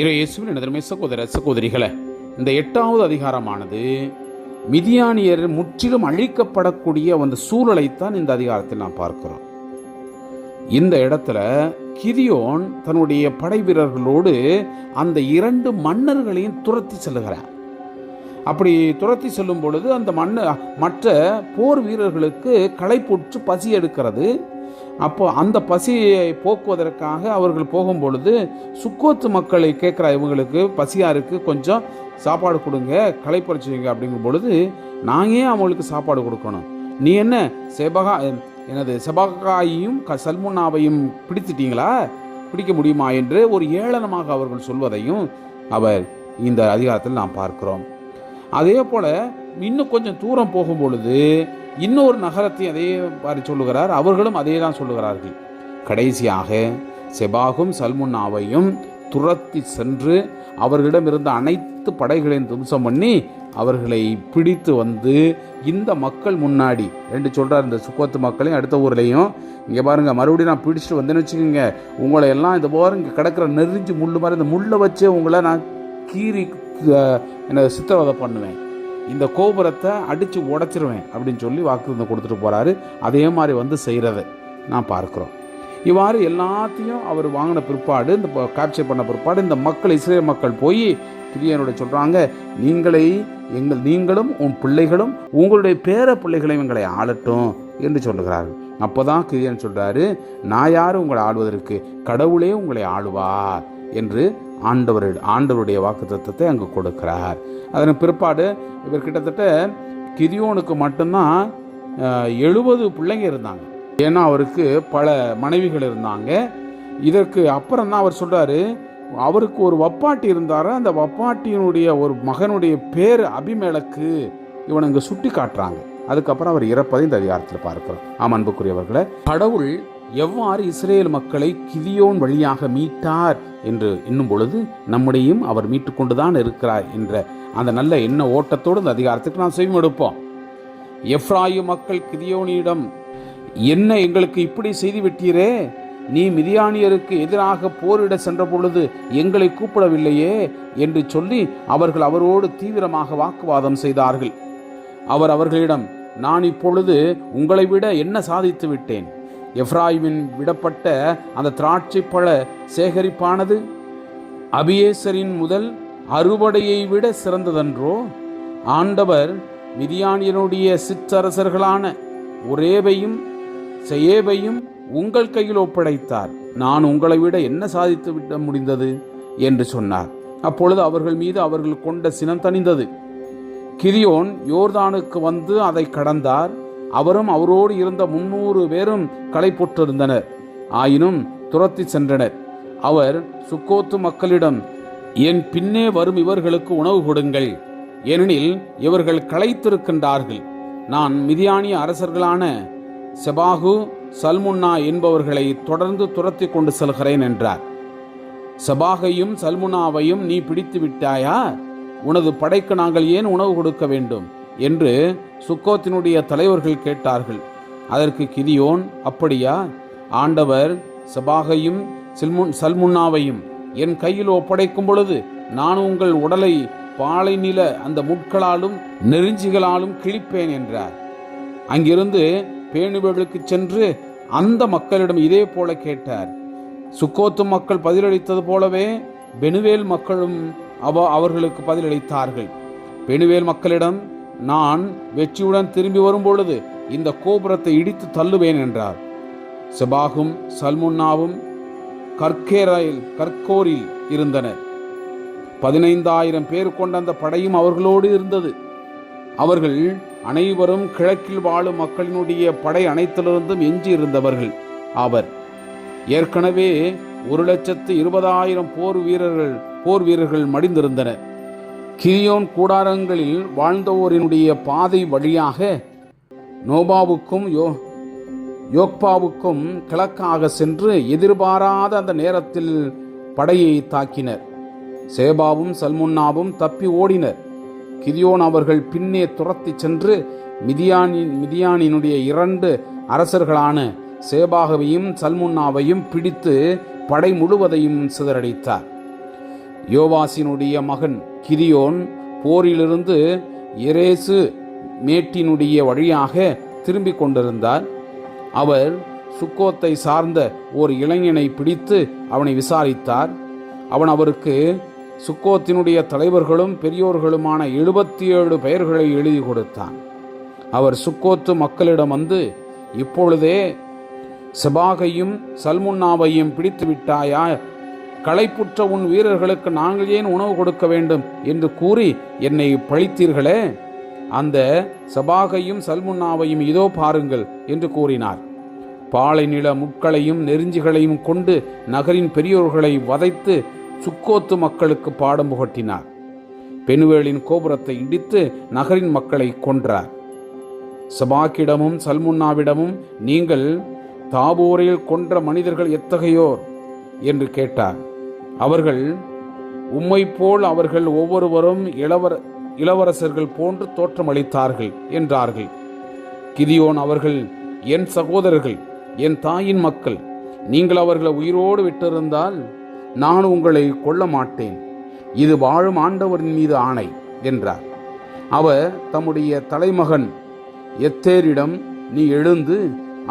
இறையேசுவின் எனதருமை சகோதர சகோதரிகளே இந்த எட்டாவது அதிகாரமானது மிதியானியர் முற்றிலும் அழிக்கப்படக்கூடிய அந்த சூழலைத்தான் இந்த அதிகாரத்தில் நாம் பார்க்கிறோம். இந்த இடத்துல கிரியோன் தன்னுடைய படை வீரர்களோடு அந்த இரண்டு மன்னர்களையும் துரத்தி செல்லுகிறார். அப்படி துரத்தி செல்லும் பொழுது அந்த மன்ன மற்ற போர் வீரர்களுக்கு களைப்புற்று பசி எடுக்கிறது. அப்போது அந்த பசியை போக்குவதற்காக அவர்கள் போகும் பொழுது சுக்கோத்து மக்களை கேட்குற இவங்களுக்கு பசியாக இருக்குது கொஞ்சம் சாப்பாடு கொடுங்க களைப்பறிச்சுங்க அப்படிங்கும் பொழுது நான் ஏன் அவங்களுக்கு சாப்பாடு கொடுக்கணும்? நீ என்ன செபகா எனது செபகாயையும் க சல்முன்னாவையும் பிடித்துட்டீங்களா? பிடிக்க முடியுமா? என்று ஒரு ஏளனமாக அவர்கள் சொல்வதையும் அவர் இந்த அதிகாரத்தில் நாம் பார்க்கிறோம். அதே போல் இன்னும் கொஞ்சம் தூரம் போகும் பொழுது இன்னொரு நகரத்தை அதே மாதிரி சொல்லுகிறார். அவர்களும் அதே தான் சொல்லுகிறார்கள். கடைசியாக செபாகும் சல்முன்னாவையும் துரத்தி சென்று அவர்களிடம் இருந்த அனைத்து படைகளையும் தும்சம் பண்ணி அவர்களை பிடித்து வந்து இந்த மக்கள் முன்னாடி ரெண்டு சொல்கிறார் இந்த சுக்கோத்து மக்களையும் அடுத்த ஊர்லேயும் இங்கே பாருங்கள் மறுபடியும் நான் பிடிச்சிட்டு வந்தேன்னு வச்சுக்கோங்க உங்களை எல்லாம் இந்த போகிற இங்கே கிடக்கிற நெறிஞ்சு முள் மாதிரி இந்த முள்ளை வச்சு உங்களை நான் கீறி என்ன சித்திரவதை பண்ணுவேன். இந்த கோபுரத்தை அடித்து உடச்சிருவேன் அப்படின்னு சொல்லி வாக்குறுதி கொடுத்துட்டு போகிறாரு அதே மாதிரி வந்து செய்கிறத நான் பார்க்குறோம். இவ்வாறு எல்லாத்தையும் அவர் வாங்கின பிற்பாடு இந்த கேப்சர் பண்ண பிற்பாடு இந்த மக்கள் இஸ்ரேல் மக்கள் போய் கிரியனோட சொல்கிறாங்க நீங்களை எங்கள் நீங்களும் உன் பிள்ளைகளும் உங்களுடைய பேர பிள்ளைகளையும் எங்களை ஆளட்டும் என்று சொல்லுகிறார்கள். அப்போ தான் கிரியன் சொல்கிறாரு நான் யார் உங்களை ஆளுவதற்கு? கடவுளே உங்களை ஆளுவார் என்று ஆண்டவர் ஆண்டவருடைய வாக்கு தத்துவத்தை அங்கு கொடுக்கிறார். அதன் பிற்பாடு இவர் கிட்டத்தட்ட கிரியோனுக்கு மட்டும்தான் எழுபது பிள்ளைங்க இருந்தாங்க. ஏன்னா அவருக்கு பல மனைவிகள் இருந்தாங்க. இதற்கு அப்புறம் தான் அவர் சொல்கிறாரு அவருக்கு ஒரு வப்பாட்டி இருந்தார்? அந்த வப்பாட்டியினுடைய ஒரு மகனுடைய பேர் அபிமேலக்கு இவனுங்க இங்கே சுட்டி காட்டுறாங்க அதுக்கப்புறம் அவர் இறப்பதை இந்த அதிகாரத்தில் பார்க்கிறோம். ஆம் அன்புக்குரியவர்களை கடவுள் எவ்வாறு இஸ்ரேல் மக்களை கிதியோன் வழியாக மீட்டார் என்று இன்னும் பொழுது நம்முடையும் அவர் மீட்டு கொண்டுதான் இருக்கிறார் என்ற அந்த நல்ல எண்ண ஓட்டத்தோடு இந்த அதிகாரத்துக்கு நாம் எடுப்போம். எஃப்ராயு மக்கள் கிதியோனியிடம் என்ன எங்களுக்கு இப்படி செய்து விட்டீரே? நீ மிதியானியருக்கு எதிராக போரிட சென்ற பொழுது எங்களை கூப்பிடவில்லையே? என்று சொல்லி அவர்கள் அவரோடு தீவிரமாக வாக்குவாதம் செய்தார்கள். அவர் அவர்களிடம் நான் இப்பொழுது உங்களை விட என்ன சாதித்து விட்டேன்? எஃப்ராயிமின் விடப்பட்ட அந்த திராட்சை பழ சேகரிப்பானது? அபியேசரின் முதல் அறுவடையை விட சிறந்ததன்றோ? ஆண்டவர் மிதியானியனுடைய சிற்றரசர்களான ஒரேவையும் செய்யேவையும் உங்கள் கையில் ஒப்படைத்தார். நான் உங்களை விட என்ன சாதித்து விட முடிந்தது? என்று சொன்னார். அப்பொழுது அவர்கள் மீது அவர்கள் கொண்ட சினம் தணிந்தது. கிரியோன் யோர்தானுக்கு வந்து அதை கடந்தார். அவரும் அவரோடு இருந்த முன்னூறு பேரும் களை ஆயினும் துரத்தி சென்றனர். அவர் சுக்கோத்து மக்களிடம் என் பின்னே வரும் இவர்களுக்கு உணவு கொடுங்கள். ஏனெனில் இவர்கள் களைத்திருக்கின்றார்கள். நான் மிதியானிய அரசர்களான செபாகு சல்முன்னா என்பவர்களை தொடர்ந்து துரத்தி கொண்டு செல்கிறேன் என்றார். செபாகையும் சல்முனாவையும் நீ பிடித்து விட்டாயா? உனது படைக்கு நாங்கள் ஏன் உணவு கொடுக்க வேண்டும்? என்று சுக்கோத்தினுடைய தலைவர்கள் கேட்டார்கள். அதற்கு கிதியோன் அப்படியா? ஆண்டவர் சபாகையும் சில்முன் சல்முன்னாவையும் என் கையில் ஒப்படைக்கும் பொழுது நான் உங்கள் உடலை பாலை நில அந்த முட்களாலும் நெருஞ்சிகளாலும் கிழிப்பேன் என்றார். அங்கிருந்து பேணுவர்களுக்கு சென்று அந்த மக்களிடம் இதே போல கேட்டார். சுக்கோத்து மக்கள் பதிலளித்தது போலவே பெனுவேல் மக்களும் அவ அவர்களுக்கு பதிலளித்தார்கள். பெனுவேல் மக்களிடம் நான் வெற்றியுடன் திரும்பி வரும் பொழுது இந்த கோபுரத்தை இடித்து தள்ளுவேன் என்றார். செபாகும் சல்முன்னாவும் கர்கேராயில் கர்கோரில் இருந்தனர். பதினைந்தாயிரம் பேர் கொண்ட அந்த படையும் அவர்களோடு இருந்தது. அவர்கள் அனைவரும் கிழக்கில் வாழும் மக்களினுடைய படை அனைத்திலிருந்தும் எஞ்சி இருந்தவர்கள் ஆவர் ஏற்கனவே ஒரு லட்சத்து இருபதாயிரம் போர் வீரர்கள் போர் வீரர்கள் மடிந்திருந்தனர் கிரியோன் கூடாரங்களில் வாழ்ந்தோரினுடைய பாதை வழியாக நோபாவுக்கும் யோ யோக்பாவுக்கும் கிழக்காக சென்று எதிர்பாராத அந்த நேரத்தில் படையை தாக்கினர். சேபாவும் சல்முன்னாவும் தப்பி ஓடினர். கிரியோன் அவர்கள் பின்னே துரத்தி சென்று மிதியானின் மிதியானினுடைய இரண்டு அரசர்களான சேபாகவையும் சல்முன்னாவையும் பிடித்து படை முழுவதையும் சிதறடித்தார். யோவாசினுடைய மகன் கிரியோன் போரிலிருந்து எரேசு மேட்டினுடைய வழியாக திரும்பிக் கொண்டிருந்தார். அவர் சுக்கோத்தை சார்ந்த ஒரு இளைஞனை பிடித்து அவனை விசாரித்தார். அவன் அவருக்கு சுக்கோத்தினுடைய தலைவர்களும் பெரியோர்களுமான எழுபத்தி ஏழு பெயர்களை எழுதி கொடுத்தான். அவர் சுக்கோத்து மக்களிடம் வந்து இப்பொழுதே செபாகையும் சல்முன்னாவையும் பிடித்து விட்டாயா களைப்புற்ற உன் வீரர்களுக்கு நாங்கள் ஏன் உணவு கொடுக்க வேண்டும்? என்று கூறி என்னை பழித்தீர்களே? அந்த சபாகையும் சல்முன்னாவையும் இதோ பாருங்கள் என்று கூறினார். பாலை நில முட்களையும் நெருஞ்சிகளையும் கொண்டு நகரின் பெரியோர்களை வதைத்து சுக்கோத்து மக்களுக்கு பாடம் புகட்டினார். பெனுவேலின் கோபுரத்தை இடித்து நகரின் மக்களை கொன்றார். சபாக்கிடமும் சல்முன்னாவிடமும் நீங்கள் தாபூரில் கொன்ற மனிதர்கள் எத்தகையோர்? என்று கேட்டார். அவர்கள் உம்மை போல் அவர்கள் ஒவ்வொருவரும் இளவர இளவரசர்கள் போன்று தோற்றமளித்தார்கள் என்றார்கள். கிதியோன் அவர்கள் என் சகோதரர்கள் என் தாயின் மக்கள் நீங்கள் அவர்களை உயிரோடு விட்டிருந்தால் நான் உங்களை கொல்ல மாட்டேன் இது வாழும் ஆண்டவரின் மீது ஆணை என்றார். அவர் தம்முடைய தலைமகன் எத்தேரிடம் நீ எழுந்து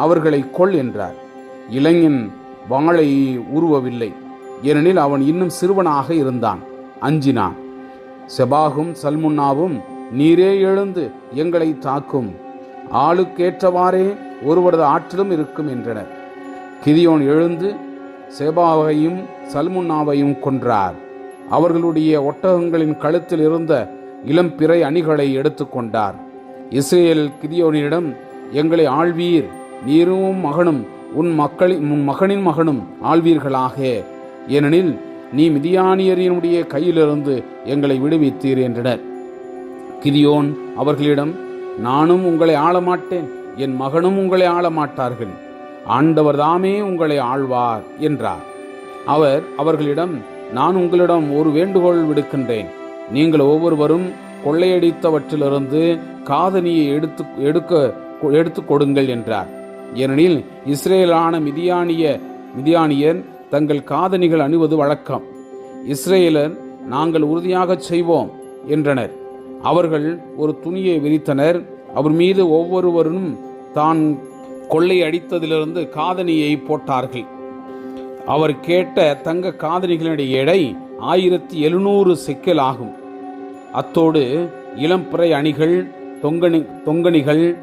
அவர்களை கொல் என்றார். இளைஞன் வாளை உருவவில்லை. ஏனெனில் அவன் இன்னும் சிறுவனாக இருந்தான். அஞ்சினான். செபாகும் சல்முன்னாவும் நீரே எழுந்து எங்களை தாக்கும். ஆளுக்கேற்றவாறே ஒருவரது ஆற்றிலும் இருக்கும் என்றனர். கிதியோன் எழுந்து செபாவையும் சல்முன்னாவையும் கொன்றார். அவர்களுடைய ஒட்டகங்களின் கழுத்தில் இருந்த இளம்பிறை அணிகளை எடுத்துக்கொண்டார் இஸ்ரேல் கிதியோனிடம் எங்களை ஆழ்வீர் நீரும் மகனும் உன் மக்களின் உன் மகனின் மகனும் ஆழ்வீர்களாக ஏனெனில் நீ மிதியானியரினுடைய கையிலிருந்து எங்களை விடுவித்தீர் என்றனர். கிதியோன் அவர்களிடம் நானும் உங்களை ஆளமாட்டேன். என் மகனும் உங்களை ஆளமாட்டார்கள். ஆண்டவர் தாமே உங்களை ஆழ்வார் என்றார். அவர் அவர்களிடம் நான் உங்களிடம் ஒரு வேண்டுகோள் விடுக்கின்றேன். நீங்கள் ஒவ்வொருவரும் கொள்ளையடித்தவற்றிலிருந்து காதனியை எடுத்து எடுக்க எடுத்து கொடுங்கள் என்றார். ஏனெனில் இஸ்ரேலான மிதியானிய மிதியானியர் தங்கள் காதணிகள் அணிவது வழக்கம். இஸ்ரேலர் நாங்கள் உறுதியாகச் செய்வோம் என்றனர். அவர்கள் ஒரு துணியை விரித்தனர். அவர் மீது ஒவ்வொருவரும் தான் கொள்ளை அடித்ததிலிருந்து காதணியை போட்டார்கள். அவர் கேட்ட தங்க காதணிகளினுடைய எடை ஆயிரத்தி எழுநூறு செக்கல் ஆகும். அத்தோடு இளம்பிறை அணிகள் தொங்கணி தொங்கணிகள்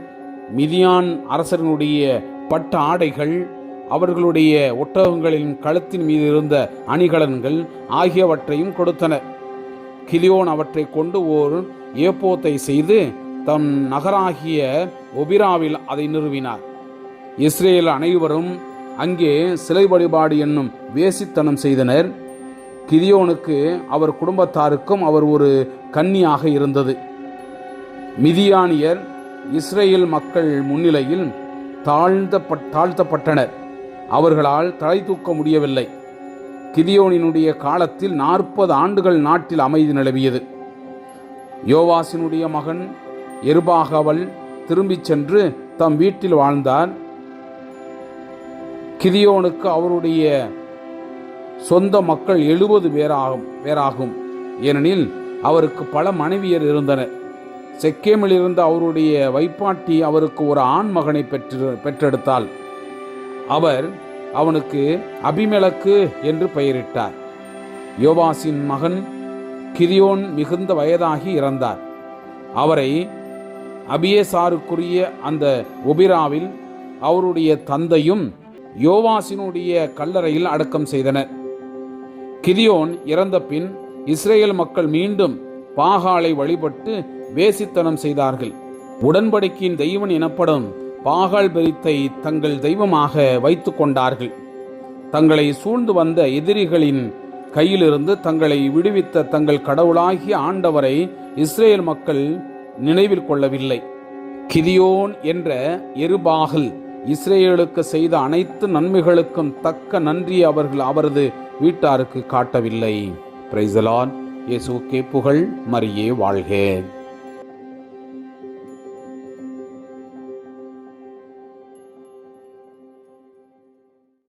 மிதியான் அரசர்களுடைய பட்ட ஆடைகள் அவர்களுடைய ஒட்டகங்களின் கழுத்தின் மீது இருந்த அணிகலன்கள் ஆகியவற்றையும் கொடுத்தனர் கிலியோன் அவற்றை கொண்டு ஓர் ஏப்போத்தை செய்து தம் நகராகிய ஒபிராவில் அதை நிறுவினார். இஸ்ரேல் அனைவரும் அங்கே சிலை வழிபாடு என்னும் வேசித்தனம் செய்தனர். கிதியோனுக்கு அவர் குடும்பத்தாருக்கும் அவர் ஒரு கன்னியாக இருந்தது. மிதியானியர் இஸ்ரேல் மக்கள் முன்னிலையில் தாழ்ந்த தாழ்த்தப்பட்டனர். அவர்களால் தலை தூக்க முடியவில்லை. கிதியோனினுடைய காலத்தில் நாற்பது ஆண்டுகள் நாட்டில் அமைதி நிலவியது. யோவாசினுடைய மகன் எருபாகவல் திரும்பிச் சென்று தம் வீட்டில் வாழ்ந்தார். கிதியோனுக்கு அவருடைய சொந்த மக்கள் எழுபது பேராகும் பேராகும். ஏனெனில் அவருக்கு பல மனைவியர் இருந்தனர். செக்கேமில் இருந்த அவருடைய வைப்பாட்டி அவருக்கு ஒரு ஆண் மகனை பெற்று பெற்றெடுத்தாள். அவர் அவனுக்கு அபிமெலக்கு என்று பெயரிட்டார். யோவாசின் மகன் கிரியோன் மிகுந்த வயதாகி இறந்தார். அவரை அபியேசாருக்குரிய அந்த ஒபிராவில் அவருடைய தந்தையும் யோவாசினுடைய கல்லறையில் அடக்கம் செய்தனர். கிரியோன் இறந்த பின் இஸ்ரேல் மக்கள் மீண்டும் பாகாலை வழிபட்டு வேசித்தனம் செய்தார்கள். உடன்படிக்கையின் தெய்வன் எனப்படும் பாகால் பெரித்தை தங்கள் தெய்வமாக வைத்து கொண்டார்கள். தங்களை சூழ்ந்து வந்த எதிரிகளின் கையிலிருந்து தங்களை விடுவித்த தங்கள் கடவுளாகிய ஆண்டவரை இஸ்ரேல் மக்கள் நினைவில் கொள்ளவில்லை. கிதியோன் என்ற எருபாகல் இஸ்ரேலுக்கு செய்த அனைத்து நன்மைகளுக்கும் தக்க நன்றி அவர்கள் அவரது வீட்டாருக்கு காட்டவில்லை. பிரைசலான் இயேசுக்கே புகழ் மரியே வாழ்க.